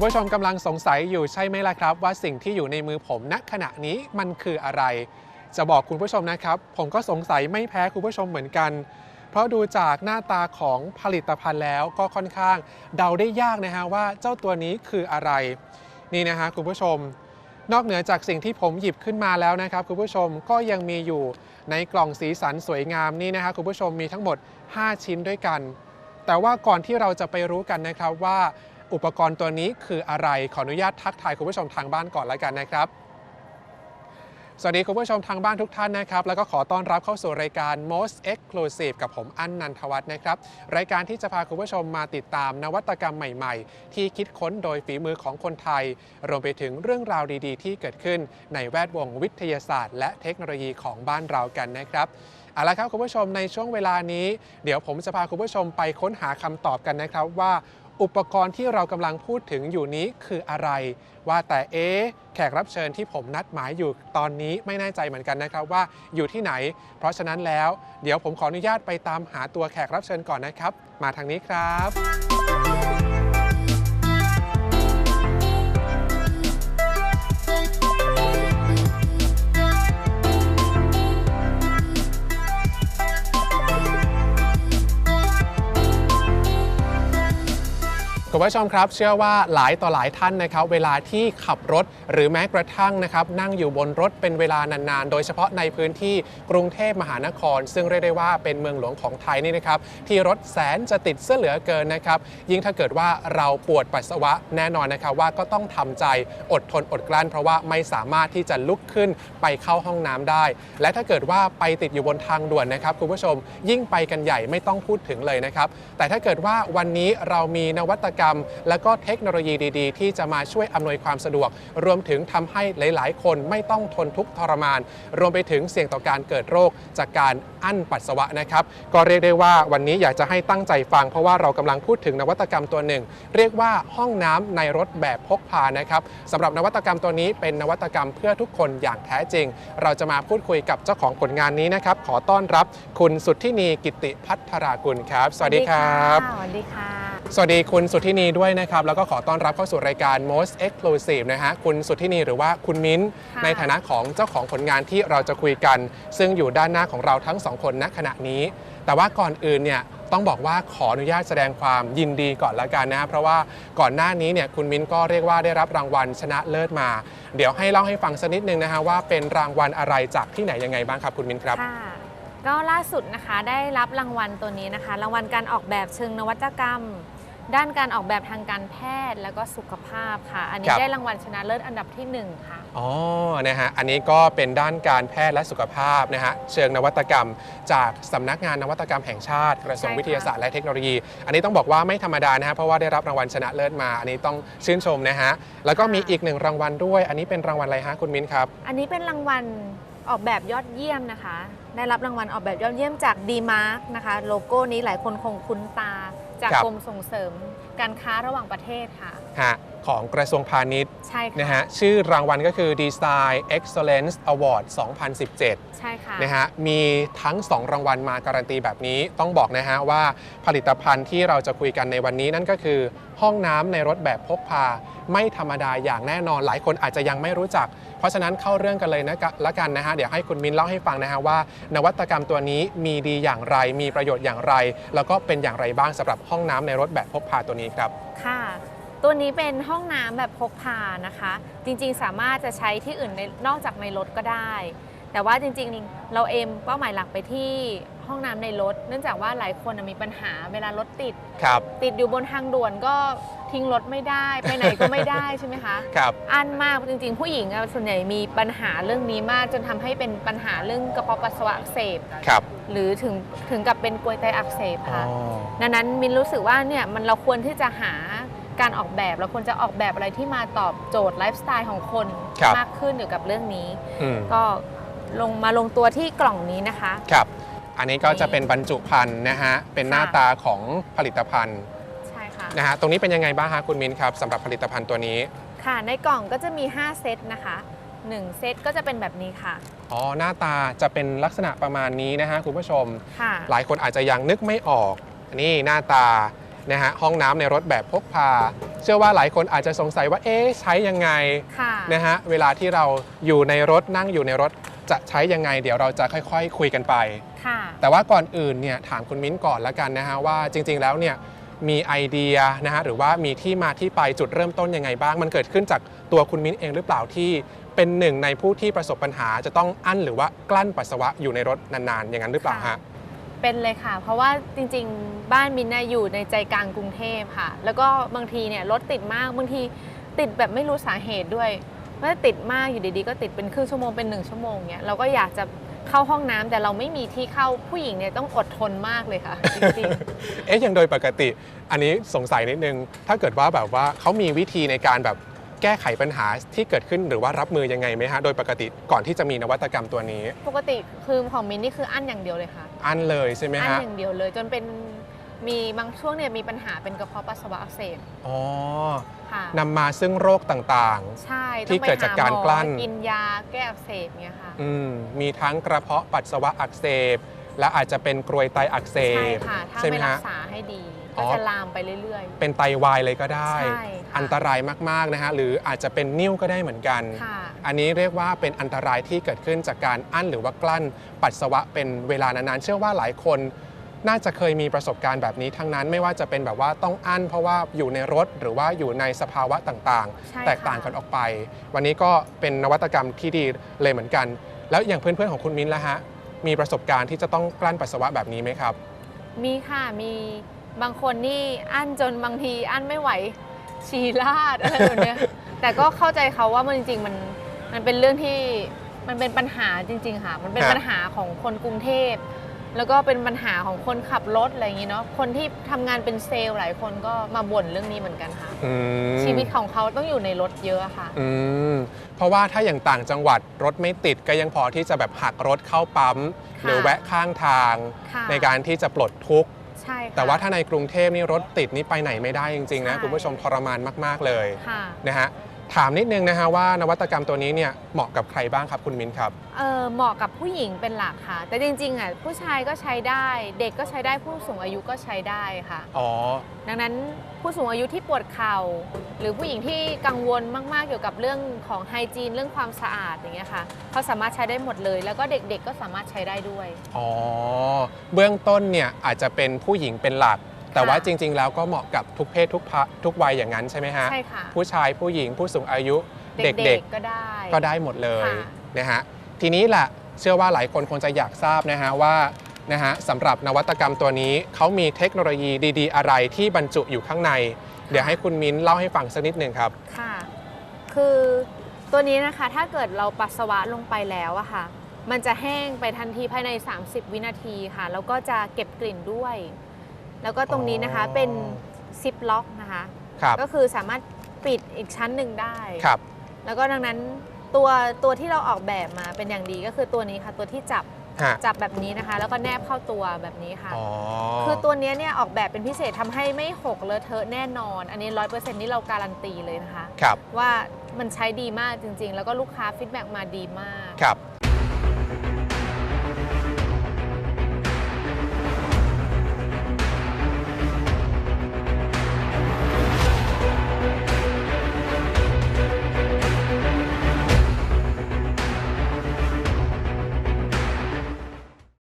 คุณผู้ชมกำลังสงสัยอยู่ใช่ไหมล่ะครับ ว่าสิ่งที่อยู่ในมือผมณขณะนี้มันคืออะไร จะบอกคุณผู้ชมนะครับ ผมก็สงสัยไม่แพ้คุณผู้ชมเหมือนกัน เพราะดูจากหน้าตาของผลิตภัณฑ์แล้วก็ค่อนข้าง เดาได้ยากนะฮะว่าเจ้าตัวนี้คืออะไร นี่นะฮะคุณผู้ชม นอกเหนือจากสิ่งที่ผมหยิบขึ้นมาแล้วนะครับ คุณผู้ชมก็ยังมีอยู่ในกล่องสีสันสวยงามนี่นะฮะคุณผู้ชมมีทั้งหมด 5 ชิ้นด้วยกัน แต่ว่าก่อนที่เราจะไปรู้กันนะครับว่า อุปกรณ์ตัวนี้คืออะไรขออนุญาตทักทายคุณผู้ชมทางบ้านก่อนแล้วกันนะครับ สวัสดีคุณผู้ชมทางบ้านทุกท่านนะครับ แล้วก็ขอต้อนรับเข้าสู่รายการ Most Exclusive กับผมอั้นนันทวัฒน์นะครับ รายการที่จะพาคุณผู้ชมมาติดตามนวัตกรรมใหม่ๆ ที่คิดค้นโดยฝีมือของคนไทย รวมไปถึงเรื่องราวดีๆ ที่เกิดขึ้นในแวดวงวิทยาศาสตร์ และเทคโนโลยีของบ้านเรากันนะครับเอาละครับคุณผู้ชมในช่วงเวลานี้ เดี๋ยวผมจะพาคุณผู้ชมไปค้นหาคำตอบกันนะครับว่า อุปกรณ์ที่เรากำลังพูดถึงอยู่นี้คืออะไร ว่าแต่เอ๊แขกรับเชิญที่ผมนัดหมายอยู่ตอนนี้ไม่แน่ใจเหมือนกันนะครับว่าอยู่ที่ไหน เพราะฉะนั้นแล้ว เดี๋ยวผมขออนุญาตไปตามหาตัวแขกรับเชิญก่อนนะครับ มาทางนี้ครับ คุณผู้ชมครับ เชื่อว่าหลายต่อหลายท่านนะครับ เวลาที่ขับรถหรือแม้กระทั่งนะครับ นั่งอยู่บนรถเป็นเวลานานๆ โดยเฉพาะในพื้นที่กรุงเทพมหานคร ซึ่งเรียกได้ว่าเป็นเมืองหลวงของไทยนี่นะครับ ที่รถแสนจะติดเสื้อเหลือเกินนะครับ ยิ่งถ้าเกิดว่าเราปวดปัสสาวะแน่นอนนะครับว่าก็ต้องทำใจอดทนอดกลั้น เพราะว่าไม่สามารถที่จะลุกขึ้นไปเข้าห้องน้ำได้ และถ้าเกิดว่าไปติดอยู่บนทางด่วนนะครับคุณผู้ชม ยิ่งไปกันใหญ่ไม่ต้องพูดถึงเลยนะครับแต่ถ้าเกิดว่าวันนี้เรามีนวัตกรรมและก็เทคโนโลยีดีๆ ที่จะมาช่วยอำนวยความสะดวก รวมถึงทำให้หลายๆ คนไม่ต้องทนทุกข์ทรมาน รวมไปถึงเสี่ยงต่อการเกิดโรคจากการอั้นปัสสาวะนะครับ ก็เรียกได้ว่าวันนี้อยากจะให้ตั้งใจฟัง เพราะว่าเรากำลังพูดถึงนวัตกรรมตัวหนึ่ง เรียกว่าห้องน้ำในรถแบบพกพานะครับสำหรับนวัตกรรมตัวนี้เป็นนวัตกรรมเพื่อทุกคนอย่างแท้จริง เราจะมาพูดคุยกับเจ้าของผลงานนี้นะครับ ขอต้อนรับคุณสุทธินีกิติพัทรากุลครับ สวัสดีครับ สวัสดีค่ะ สวัสดีคุณสุทธินีด้วยนะครับ แล้วก็ขอต้อนรับเข้าสู่รายการ Most Exclusive นะฮะคุณสุทธินีหรือว่าคุณมิ้นท์ค่ะในฐานะของเจ้าของผลงานที่เราจะคุยกัน ซึ่งอยู่ด้านหน้าของเราทั้งสองคนณขณะนี้ แต่ว่าก่อนอื่นเนี่ยต้องบอกว่าขออนุญาตแสดงความยินดีก่อนละกันนะเพราะว่าก่อนหน้านี้เนี่ยคุณมิ้นท์ก็เรียกว่าได้รับรางวัลชนะเลิศมา เดี๋ยวให้เล่าให้ฟังสักนิดนึงนะฮะว่าเป็นรางวัลอะไรจากที่ไหนยังไงบ้างครับคุณมิ้นท์ครับค่ะก็ล่าสุดนะคะได้รับรางวัลตัวนี้นะคะ รางวัลการออกแบบเชิงนวัตกรรม ด้านการออกแบบทางการแพทย์แล้วก็สุขภาพค่ะ อันนี้ครับ ได้รางวัลชนะเลิศอันดับที่หนึ่งค่ะ อ๋อ นะฮะ อันนี้ก็เป็นด้านการแพทย์และสุขภาพนะฮะ เชิงนวัตกรรม จากสำนักงานนวัตกรรมแห่งชาติ กระทรวงใช่ค่ะ วิทยาศาสตร์และเทคโนโลยี อันนี้ต้องบอกว่าไม่ธรรมดานะฮะ เพราะว่าได้รับรางวัลชนะเลิศมา อันนี้ต้องชื่นชมนะฮะ แล้วก็มีอีกหนึ่งรางวัลด้วย อันนี้เป็นรางวัลอะไรฮะคุณมิ้นครับ อันนี้เป็นรางวัลออกแบบยอดเยี่ยมนะคะ ได้รับรางวัลออกแบบยอดเยี่ยมจาก d m a r k นะคะ โลโก้นี้หลายคนคงคุ้นตา จากครับ กรมส่งเสริมการค้าระหว่างประเทศค่ะ ฮะ ของกระทรวงพาณิชย์ใช่ค่ะนะฮะชื่อรางวัลก็คือ Design Excellence Award 2017 ใช่ค่ะนะฮะมีทั้ง 2 รางวัลมาการันตีแบบนี้ต้องบอกนะฮะว่าผลิตภัณฑ์ที่เราจะคุยกันในวันนี้นั่นก็คือ ห้องน้ำในรถแบบพกพา ไม่ธรรมดาอย่างแน่นอนหลายคนอาจจะยังไม่รู้จัก เพราะฉะนั้นเข้าเรื่องกันเลยนะกะละกันนะฮะเดี๋ยวให้คุณมินเล่าให้ฟังนะฮะว่า นวัตกรรมตัวนี้มีดีอย่างไร มีประโยชน์อย่างไร แล้วก็เป็นอย่างไรบ้างสำหรับห้องน้ำในรถแบบพกพาตัวนี้ครับค่ะ ตัวนี้เป็นห้องน้ำแบบพกพานะคะ จริงๆสามารถจะใช้ที่อื่นในนอกจากในรถก็ได้ แต่ว่าจริงๆเราเอมเป้าหมายหลักไปที่ห้องน้ำในรถ เนื่องจากว่าหลายคนน่ะมีปัญหาเวลารถติด ครับ ติดอยู่บนทางด่วนก็ทิ้งรถไม่ได้ ไปไหนก็ไม่ได้ ใช่ไหมคะครับ อันมากจริงๆ ผู้หญิงอะส่วนใหญ่มีปัญหาเรื่องนี้มากจนทำให้เป็นปัญหาเรื่องกระเพาะปัสสาวะอักเสบ ครับหรือถึงถึงกับเป็นกรวยไตอักเสบอ๋อค่ะ ดังนั้นมินรู้สึกว่าเนี่ยมันเราควรที่จะหา การออกแบบเราควรจะออกแบบอะไรที่มาตอบโจทย์ไลฟ์สไตล์ของคนครับมากขึ้นเกี่ยวกับเรื่องนี้ อืม ก็ลงมาลงตัวที่กล่องนี้นะคะ ครับ อันนี้ก็จะเป็นบรรจุภัณฑ์นะฮะ เป็นหน้าตาของผลิตภัณฑ์ใช่ค่ะ นะฮะ ตรงนี้เป็นยังไงบ้างฮะคุณมินครับสำหรับผลิตภัณฑ์ตัวนี้ ค่ะ ในกล่องก็จะมี 5 เซตนะคะ 1 เซตก็จะเป็นแบบนี้ค่ะ อ๋อ หน้าตาจะเป็นลักษณะประมาณนี้นะฮะคุณผู้ชม ค่ะ หลายคนอาจจะยังนึกไม่ออก นี่หน้าตา นะฮะห้องน้ำในรถแบบพกพา เชื่อว่าหลายคนอาจจะสงสัยว่าเอ๊ะใช้ยังไงค่ะนะฮะเวลาที่เราอยู่ในรถนั่งอยู่ในรถจะใช้ยังไง เดี๋ยวเราจะค่อยๆคุยกันไป ค่ะ แต่ว่าก่อนอื่นเนี่ยถามคุณมิ้นก่อนละกันนะฮะว่าจริงๆแล้วเนี่ยมีไอเดียนะฮะหรือว่ามีที่มาที่ไปจุดเริ่มต้นยังไงบ้าง มันเกิดขึ้นจากตัวคุณมิ้นเองหรือเปล่าที่เป็นหนึ่งในผู้ที่ประสบปัญหาจะต้องอั้นหรือว่า กลั้นปัสสาวะอยู่ในรถนานๆ อย่างนั้นหรือเปล่าฮะ เป็นเลยค่ะ เพราะว่าจริงๆ บ้านมินน่ะอยู่ในใจกลางกรุงเทพค่ะ แล้วก็บางทีเนี่ยรถติดมากบางทีติดแบบไม่รู้สาเหตุด้วยว่าติดมากอยู่ดีๆ ก็ติดเป็นครึ่งชั่วโมงเป็นหนึ่งชั่วโมงเนี่ยเราก็อยากจะเข้าห้องน้ำแต่เราไม่มีที่เข้าผู้หญิงเนี่ยต้องอดทนมากเลยค่ะจริงเอ๊ะอย่างโดยปกติ อันนี้สงสัยนิดนึง ถ้าเกิดว่าแบบว่าเขามีวิธีในการแบบแก้ไขปัญหาที่เกิดขึ้นหรือว่ารับมือยังไงไหมฮะ โดยปกติก่อนที่จะมีนวัตกรรมตัวนี้ๆปกติคือของมินนี่คืออั้นอย่างเดียวเลยค่ะ อันเลยใช่ไหมอั้นฮะอย่างเดียวเลย จนเป็นมีบางช่วงเนี่ยมีปัญหาเป็นกระเพาะปัสสาวะอักเสบอ๋อค่ะนำมาซึ่งโรคต่าง ใช่ที่ต้องไปเกิดจากการหหมอกลั้น กินยาแก้อักเสบเนี่ยค่ะ ๆอืมมีทั้งกระเพาะปัสสาวะอักเสบ และอาจจะเป็นกรวยไตอักเสใช่บค่ะ ถ้าใช่ไหมไม่รัฮะกษาให้ดี อ๋ก็อ จะลามไปเรื่อย เป็นไตวายเลยก็ได้ ใช่ค่ะ อันตรายมากๆนะฮะหรืออาจจะเป็นนิ่วก็ได้เหมือนกันๆค่ะอันนี้เรียกว่าเป็นอันตรายที่เกิดขึ้นจากการอั้นหรือว่ากลั้นปัสสาวะเป็นเวลานานๆเชื่อว่าหลายคนน่าจะเคยมีประสบการณ์แบบนี้ทั้งนั้น ไม่ว่าจะเป็นแบบว่าต้องอั้นเพราะว่าอยู่ในรถหรือว่าอยู่ในสภาวะต่างใช่ๆแตกต่างกันออกไป วันนี้ก็เป็นนวัตกรรมที่ดีเลยเหมือนกัน แล้วอย่างเพื่อนๆของคุณมิ้นท์ล่ะฮะมีประสบการณ์ที่จะต้องกลั้นปัสสาวะแบบนี้ไหมครับ มีค่ะมีบางคนนี่อั้นจนบางทีอั้นไม่ไหว ฉี่ราดอะไรแบบเนี้ยแต่ก็เข้าใจเขาว่ามันจริงๆมันมันเป็นเรื่องที่มันเป็นปัญหาจริง ๆ ค่ะ มันเป็นครับ ปัญหาของคนกรุงเทพ แล้วก็เป็นปัญหาของคนขับรถอะไรอย่างนี้เนาะคนที่ทำงานเป็นเซลล์หลายคนก็มาบ่นเรื่องนี้เหมือนกันค่ะ อืมชีวิตของเขาต้องอยู่ในรถเยอะค่ะ อืมเพราะว่าถ้าอย่างต่างจังหวัดรถไม่ติดก็ยังพอที่จะแบบหักรถเข้าปั๊มค่ะหรือแวะข้างทาง ค่ะ ในการที่จะปลดทุกข์ ใช่ค่ะ แต่ว่าถ้าในกรุงเทพนี่รถติดนี่ไปไหนไม่ได้จริงๆนะใช่ คุณผู้ชมทรมานมากๆเลยค่ะ นะฮะ ถามนิดนึงนะฮะว่านวัตกรรมตัวนี้เนี่ยเหมาะกับใครบ้างครับคุณมิ้นครับ เออเหมาะกับผู้หญิงเป็นหลักค่ะ แต่จริงๆอะผู้ชายก็ใช้ได้ เด็กก็ใช้ได้ผู้สูงอายุก็ใช้ได้ค่ะ อ๋อ ดังนั้นผู้สูงอายุที่ปวดเข่า หรือผู้หญิงที่กังวลมากๆเกี่ยวกับเรื่องของไฮจีนเรื่องความสะอาดอย่างเงี้ยค่ะเขาสามารถใช้ได้หมดเลย แล้วก็เด็กๆก็สามารถใช้ได้ด้วย อ๋อ เบื้องต้นเนี่ยอาจจะเป็นผู้หญิงเป็นหลัก แต่ว่าค่ะจริง ๆ แล้วก็เหมาะกับทุกเพศทุกพะทุกวัยอย่างนั้นใช่ไหมฮะใช่ค่ะ ผู้ชายผู้หญิงผู้สูงอายุเด็เด็กกๆก็ได้ๆก็ได้หมดเลยค่ะนะฮะทีนี้แหละเชื่อว่าหลายคนคงจะอยากทราบนะฮะว่านะฮะสำหรับนวัตกรรมตัวนี้เขามีเทคโนโลยีดี ๆ อะไรที่บรรจุอยู่ข้างใน เดี๋ยวให้คุณมิ้นเล่าให้ฟังสักนิดหนึ่งครับ ค่ะ คือตัวนี้นะคะถ้าเกิดเราปัสสาวะลงไปแล้วอะค่ะ มันจะแห้งไปทันทีภายใน 30 วินาทีค่ะ แล้วก็จะเก็บกลิ่นด้วย แล้วก็ตรงนี้นะคะอ๋อเป็นซิปล็อกนะคะครับก็คือสามารถปิดอีกชั้นหนึ่งได้ ครับ แล้วก็ดังนั้นตัวตัวที่เราออกแบบมาเป็นอย่างดีก็คือตัวนี้ค่ะ ตัวที่จับฮะ จับแบบนี้นะคะ แล้วก็แนบเข้าตัวแบบนี้ค่ะ อ๋อ คือตัวเนี้ยเนี่ยออกแบบเป็นพิเศษทำให้ไม่หกเลอะเทอะแน่นอน อันนี้ร้อยเปอร์เซ็นต์นี่เราการันตีเลยนะคะ ครับ ว่ามันใช้ดีมากจริงๆ แล้วก็ลูกค้าฟีดแบ็กมาดีมาก ครับ